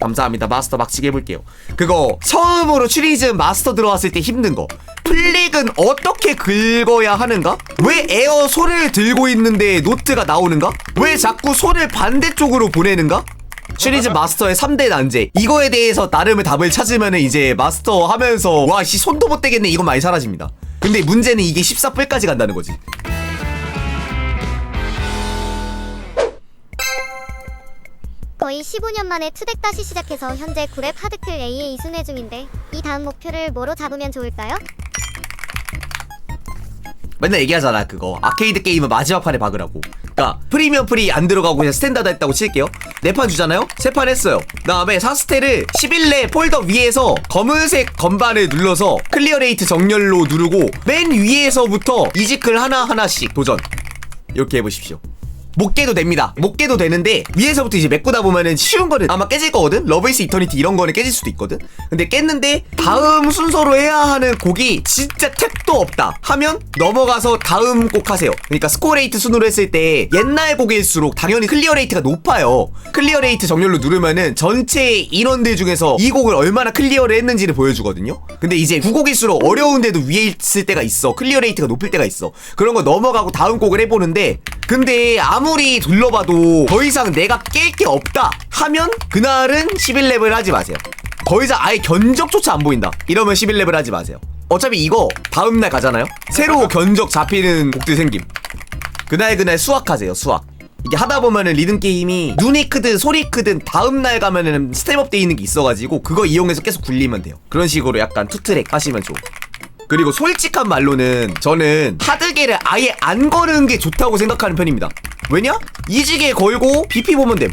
감사합니다. 마스터 막치게 해볼게요. 그거 처음으로 추리즘 마스터 들어왔을 때 힘든 거. 플릭은 어떻게 긁어야 하는가? 왜 에어 손을 들고 있는데 노트가 나오는가? 왜 자꾸 손을 반대쪽으로 보내는가? 시리즈 마스터의 3대 난제 이거에 대해서 나름의 답을 찾으면 이제 마스터 하면서 와씨 손도 못 대겠네 이건 많이 사라집니다 근데 문제는 이게 14불까지 간다는 거지 거의 15년 만에 투덱 다시 시작해서 현재 9렙 하드클 A에 이순회 중인데 이 다음 목표를 뭐로 잡으면 좋을까요? 맨날 얘기하잖아 그거. 아케이드 게임은 마지막 판에 박으라고. 그니까 프리미엄 프리 안 들어가고 그냥 스탠다드 했다고 칠게요. 네 판 주잖아요? 세 판 했어요. 그 다음에 사스테를 11렙 폴더 위에서 검은색 건반을 눌러서 클리어 레이트 정렬로 누르고 맨 위에서부터 이지클 하나하나씩 도전. 이렇게 해보십시오 못 깨도 됩니다. 못 깨도 되는데 위에서부터 이제 메꾸다 보면은 쉬운 거는 아마 깨질 거거든. 러브이스 이터니티 이런 거는 깨질 수도 있거든. 근데 깼는데 다음 순서로 해야 하는 곡이 진짜 택도 없다. 하면 넘어가서 다음 곡 하세요. 그러니까 스코어 레이트 순으로 했을 때 옛날 곡일수록 당연히 클리어 레이트가 높아요. 클리어 레이트 정렬로 누르면은 전체 인원들 중에서 이 곡을 얼마나 클리어를 했는지를 보여주거든요. 근데 이제 구곡일수록 어려운데도 위에 있을 때가 있어. 클리어 레이트가 높을 때가 있어. 그런 거 넘어가고 다음 곡을 해보는데 근데 아무리 둘러봐도 더 이상 내가 깰 게 없다 하면 그날은 11렙을 하지 마세요. 더 이상 아예 견적조차 안 보인다. 이러면 11렙을 하지 마세요. 어차피 이거 다음날 가잖아요. 새로 견적 잡히는 곡들 생김. 그날 그날 수학하세요. 수학. 이게 하다 보면은 리듬 게임이 눈이 크든 소리 크든 다음날 가면은 스텝업 돼 있는 게 있어가지고 그거 이용해서 계속 굴리면 돼요. 그런 식으로 약간 투트랙 하시면 좋고. 그리고 솔직한 말로는 저는 하드게를 아예 안 거는 게 좋다고 생각하는 편입니다. 왜냐? 이지게 걸고 BP 보면 됨.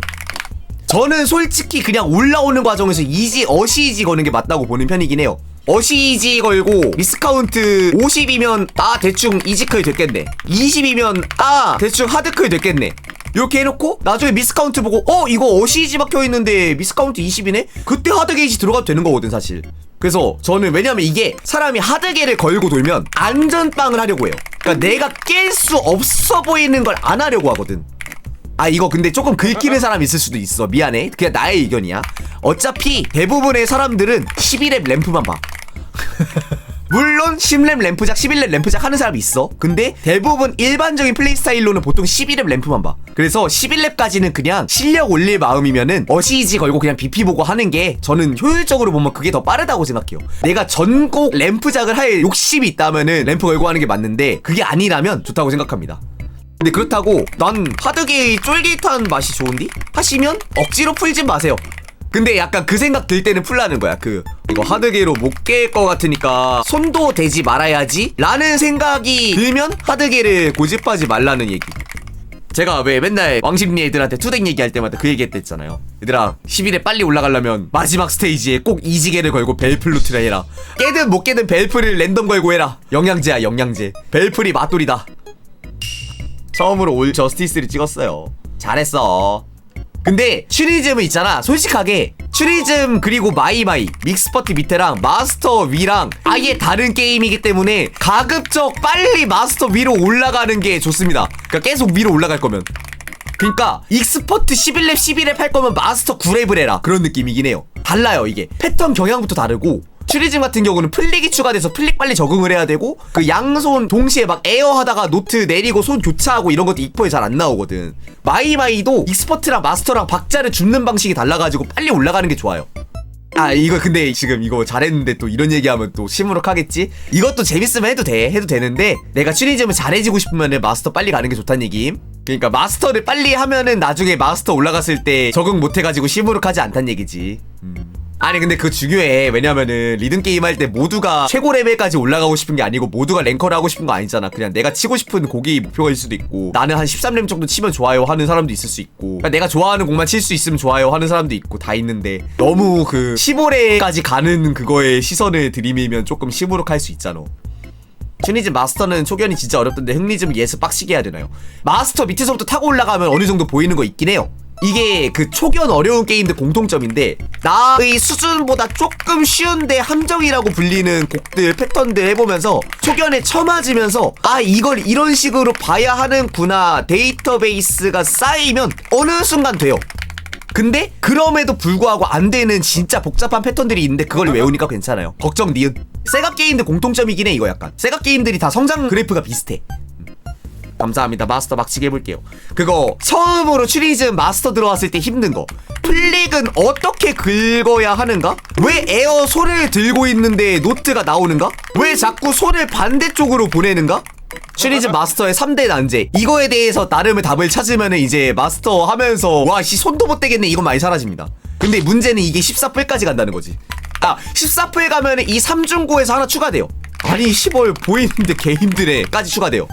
저는 솔직히 그냥 올라오는 과정에서 이지 어시이지 거는 게 맞다고 보는 편이긴 해요. 어시이지 걸고 미스카운트 50이면 아 대충 이지클 됐겠네. 20이면 아 대충 하드클 됐겠네. 이렇게 해놓고 나중에 미스카운트 보고 어 이거 어시이지 박혀 있는데 미스카운트 20이네? 그때 하드 게이지 들어가도 되는 거거든 사실. 그래서 저는 왜냐면 이게 사람이 하드게를 걸고 돌면 안전빵을 하려고 해요. 그러니까 내가 깰 수 없어 보이는 걸 안 하려고 하거든. 아 이거 근데 조금 긁히는 사람 있을 수도 있어 미안해 그냥 나의 의견이야 어차피 대부분의 사람들은 11렙 램프만 봐 물론 10렙 램프작 11렙 램프작 하는 사람이 있어 근데 대부분 일반적인 플레이 스타일로는 보통 11렙 램프만 봐 그래서 11렙까지는 그냥 실력 올릴 마음이면은 어시이지 걸고 그냥 BP 보고 하는 게 저는 효율적으로 보면 그게 더 빠르다고 생각해요 내가 전곡 램프작을 할 욕심이 있다면은 램프 걸고 하는 게 맞는데 그게 아니라면 좋다고 생각합니다 근데 그렇다고 난 하드게이 쫄깃한 맛이 좋은디? 하시면 억지로 풀진 마세요. 근데 약간 그 생각 들 때는 풀라는 거야. 그 이거 하드게이로 못 깰 것 같으니까 손도 대지 말아야지 라는 생각이 들면 하드게이를 고집하지 말라는 얘기. 제가 왜 맨날 왕십리 애들한테 투덱 얘기할 때마다 그 얘기 했댔잖아요. 얘들아 10일에 빨리 올라가려면 마지막 스테이지에 꼭 이지게를 걸고 벨플루트를 해라. 깨든 못 깨든 벨프를 랜덤 걸고 해라. 영양제야 영양제. 벨플이 맛돌이다. 처음으로 올 저스티스를 찍었어요. 잘했어. 근데 츄리즘은 있잖아. 솔직하게 츄리즘 그리고 마이마이 믹스퍼티 밑에랑 마스터 위랑 아예 다른 게임이기 때문에 가급적 빨리 마스터 위로 올라가는 게 좋습니다. 그러니까 계속 위로 올라갈 거면. 그러니까 익스퍼트 11렙 11렙 할 거면 마스터 9렙을 해라 그런 느낌이긴 해요 달라요 이게 패턴 경향부터 다르고 츄리즘 같은 경우는 플릭이 추가돼서 플릭 빨리 적응을 해야 되고 그 양손 동시에 막 에어 하다가 노트 내리고 손 교차하고 이런 것도 익포에 잘 안 나오거든 마이마이도 익스퍼트랑 마스터랑 박자를 줍는 방식이 달라가지고 빨리 올라가는 게 좋아요 아 이거 근데 지금 이거 잘했는데 또 이런 얘기하면 또 시무룩하겠지? 이것도 재밌으면 해도 돼 해도 되는데 내가 츄리즘을 잘해지고 싶으면은 마스터 빨리 가는 게 좋다는 얘기임 그러니까 마스터를 빨리 하면은 나중에 마스터 올라갔을 때 적응 못해가지고 시무룩하지 않다는 얘기지 음. 아니 근데 그거 중요해 왜냐면은 리듬 게임 할 때 모두가 최고 레벨까지 올라가고 싶은 게 아니고 모두가 랭커를 하고 싶은 거 아니잖아 그냥 내가 치고 싶은 곡이 목표일 수도 있고 나는 한 13렘 정도 치면 좋아요 하는 사람도 있을 수 있고 그러니까 내가 좋아하는 곡만 칠 수 있으면 좋아요 하는 사람도 있고 다 있는데 너무 그 15레까지 가는 그거에 시선을 들이밀면 조금 시무룩할 수 있잖아 슈니즘 마스터는 초견이 진짜 어렵던데 흥리즘 예습 빡시게 해야 되나요? 마스터 밑에서부터 타고 올라가면 어느 정도 보이는 거 있긴 해요. 이게 그 초견 어려운 게임들 공통점인데 나의 수준보다 조금 쉬운데 함정이라고 불리는 곡들 패턴들 해보면서 초견에 처맞으면서 아 이걸 이런 식으로 봐야 하는구나 데이터베이스가 쌓이면 어느 순간 돼요. 근데 그럼에도 불구하고 안 되는 진짜 복잡한 패턴들이 있는데 그걸 외우니까 괜찮아요. 걱정 니은. 세가 게임들 공통점이긴 해 이거 약간. 세가 게임들이 다 성장 그래프가 비슷해. 감사합니다. 마스터 막치게 해볼게요. 그거 처음으로 추리즘 마스터 들어왔을 때 힘든 거. 플릭은 어떻게 긁어야 하는가? 왜 에어 손을 들고 있는데 노트가 나오는가? 왜 자꾸 손을 반대쪽으로 보내는가? 추리즘 마스터의 3대 난제. 이거에 대해서 나름의 답을 찾으면 이제 마스터 하면서 와, 씨, 손도 못 대겠네. 이건 많이 사라집니다. 근데 문제는 이게 14풀까지 간다는 거지. 아, 14풀 가면 이 3중고에서 하나 추가돼요. 아니, 10월 보이는데 개 힘드네까지 추가돼요.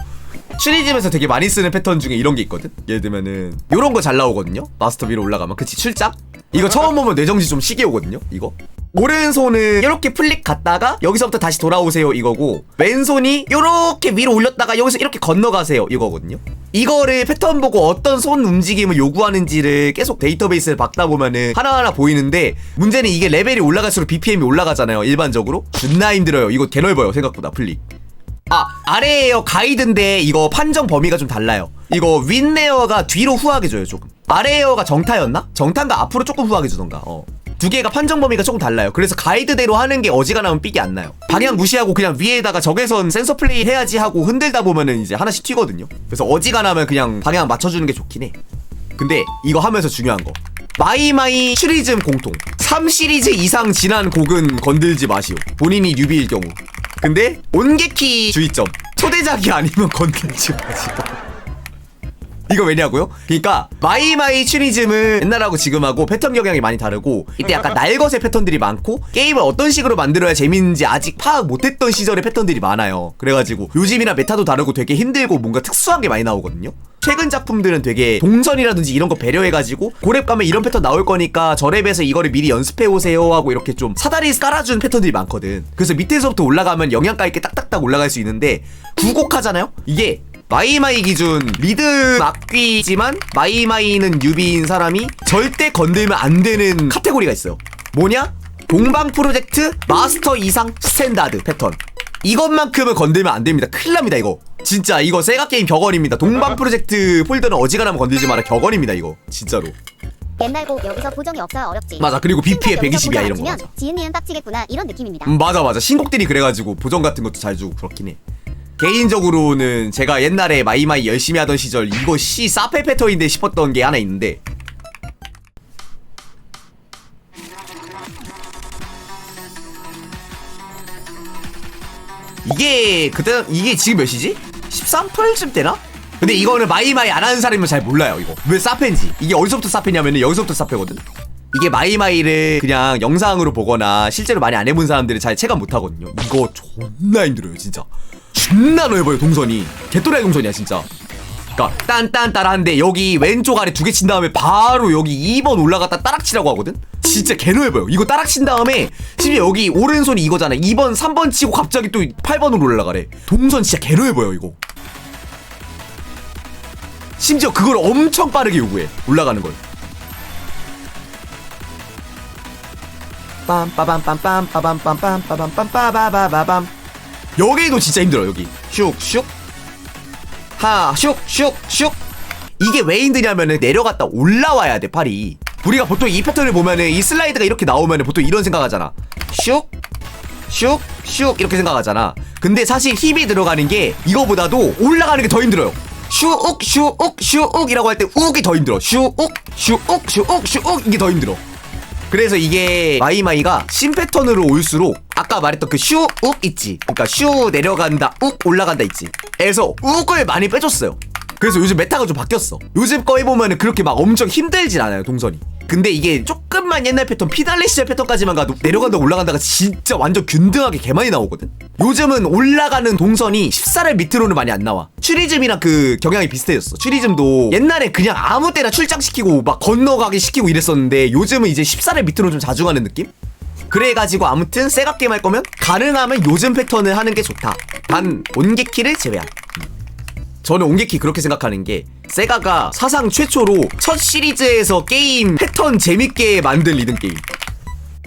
추리집에서 되게 많이 쓰는 패턴 중에 이런 게 있거든? 예를 들면은 요런 거 잘 나오거든요? 마스터 위로 올라가면 그치 출장? 이거 처음 보면 뇌정지 좀 시게 오거든요? 이거? 오른손은 이렇게 플릭 갔다가 여기서부터 다시 돌아오세요 이거고 왼손이 이렇게 위로 올렸다가 여기서 이렇게 건너가세요 이거거든요 이거를 패턴 보고 어떤 손 움직임을 요구하는지를 계속 데이터베이스를 박다 보면은 하나하나 보이는데 문제는 이게 레벨이 올라갈수록 BPM이 올라가잖아요 일반적으로 존나 힘들어요 이거 개 넓어요 생각보다 플릭 아 아래 에어 가이드인데 이거 판정 범위가 좀 달라요. 이거 윗레어가 뒤로 후하게 줘요 조금. 아래 에어가 정타였나? 정타인가 앞으로 조금 후하게 주던가 어. 두 개가 판정 범위가 조금 달라요. 그래서 가이드대로 하는 게 어지간하면 삑이 안 나요. 방향 무시하고 그냥 위에다가 적외선 센서 플레이 해야지 하고 흔들다 보면은 이제 하나씩 튀거든요. 그래서 어지간하면 그냥 방향 맞춰주는 게 좋긴 해. 근데 이거 하면서 중요한 거. 마이마이 슈리즘 공통. 3시리즈 이상 지난 곡은 건들지 마시오. 본인이 뉴비일 경우 근데 온게키 주의점. 초대작이 아니면 건들지 마시오 이거 왜냐고요? 그러니까 마이마이 추리즘은 옛날하고 지금하고 패턴 경향이 많이 다르고 이때 약간 날것의 패턴들이 많고 게임을 어떤 식으로 만들어야 재밌는지 아직 파악 못했던 시절의 패턴들이 많아요 그래가지고 요즘이나 메타도 다르고 되게 힘들고 뭔가 특수한 게 많이 나오거든요 최근 작품들은 되게 동선이라든지 이런 거 배려해가지고 고렙 가면 이런 패턴 나올 거니까 저 랩에서 이거를 미리 연습해 오세요 하고 이렇게 좀 사다리 깔아준 패턴들이 많거든 그래서 밑에서부터 올라가면 영양가 있게 딱딱딱 올라갈 수 있는데 구곡 하잖아요? 이게 마이마이 기준 리드 막귀지만 마이마이는 유비인 사람이 절대 건들면 안 되는 카테고리가 있어요. 뭐냐? 동방 프로젝트 마스터 이상 스탠다드 패턴. 이것만큼은 건들면 안 됩니다. 큰일 납니다, 이거. 진짜 이거 세가 게임 격언입니다. 동방 프로젝트 폴더는 어지간하면 건들지 마라. 격언입니다, 이거. 진짜로. 옛날 곡 여기서 보정이 없어야 어렵지. 맞아. 그리고 BP에 120이야, 이런 거면 맞아. 지은 니은 빡치겠구나 이런 느낌입니다. 음, 맞아 맞아 신곡들이 그래가지고 보정 같은 것도 잘 주고 그렇긴 해 개인적으로는 제가 옛날에 마이마이 열심히 하던 시절 이거 씨 사페 패턴인데 싶었던 게 하나 있는데 이게 그때 이게 지금 몇 시지? 13%쯤 되나? 근데 이거는 마이마이 안 하는 사람이면 잘 몰라요 이거 왜 사페인지 이게 어디서부터 사페냐면은 여기서부터 사페거든 이게 마이마이를 그냥 영상으로 보거나 실제로 많이 안 해본 사람들은 잘 체감 못 하거든요. 이거 존나 힘들어요, 진짜. 존나 넓어요, 동선이. 개또라이 동선이야, 진짜. 그니까, 딴딴따라 하는데 여기 왼쪽 아래 두 개 친 다음에 바로 여기 2번 올라갔다 따락치라고 하거든? 진짜 개 넓어요. 이거 따락친 다음에 심지어 여기 오른손이 이거잖아. 2번, 3번 치고 갑자기 또 8번으로 올라가래. 동선 진짜 개 넓어요, 이거. 심지어 그걸 엄청 빠르게 요구해. 올라가는 걸. 빰빠밤빰빰 빠밤빰빰 빠밤빰 빠바바바밤 여기도 진짜 힘들어 여기. 슉슉. 하 슉슉슉. 이게 왜 힘드냐면은 내려갔다 올라와야 돼 팔이. 우리가 보통 이 패턴을 보면은 이 슬라이드가 이렇게 나오면은 보통 이런 생각하잖아. 슉 슉 슉 이렇게 생각하잖아. 근데 사실 힘이 들어가는 게 이거보다도 올라가는 게 더 힘들어요. 슈욱 슈욱 슈욱 이라고 할 때 욱이 더 힘들어. 슈욱 슈욱 슈욱 슈욱 이게 더 힘들어. 그래서 이게 마이마이가 신 패턴으로 올수록 아까 말했던 그 슈, 욱 있지. 그러니까 슈 내려간다, 욱 올라간다 있지. 에서 욱을 많이 빼줬어요. 그래서 요즘 메타가 좀 바뀌었어. 요즘 거에 보면은 그렇게 막 엄청 힘들진 않아요, 동선이. 근데 이게 조금만 옛날 패턴, 피달레 시절 패턴까지만 가도 내려간다 올라간다가 진짜 완전 균등하게 개 많이 나오거든? 요즘은 올라가는 동선이 14를 밑으로는 많이 안 나와. 추리즘이랑 그 경향이 비슷해졌어. 추리즘도 옛날에 그냥 아무 때나 출장시키고 막 건너가게 시키고 이랬었는데 요즘은 이제 14를 밑으로 좀 자주 가는 느낌? 그래가지고 아무튼 세가 게임 할 거면 가능하면 요즘 패턴을 하는 게 좋다. 단 온게키를 제외한. 저는 온게키 그렇게 생각하는 게 세가가 사상 최초로 첫 시리즈에서 게임 패턴 재밌게 만든 리듬 게임.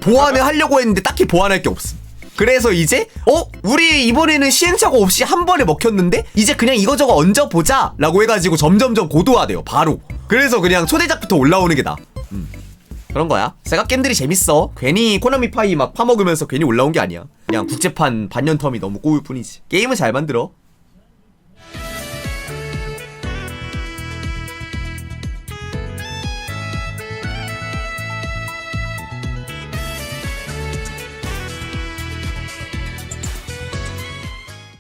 보완을 하려고 했는데 딱히 보완할 게 없음. 그래서 이제 어 우리 이번에는 시행착오 없이 한 번에 먹혔는데 이제 그냥 이거저거 얹어 보자라고 해가지고 점점점 고도화돼요 바로. 그래서 그냥 초대작부터 올라오는 게 나. 음. 그런 거야. 세가 게임들이 재밌어. 괜히 코나미 파이 막 파먹으면서 괜히 올라온 게 아니야. 그냥 국제판 반년 텀이 너무 꼬울 뿐이지. 게임은 잘 만들어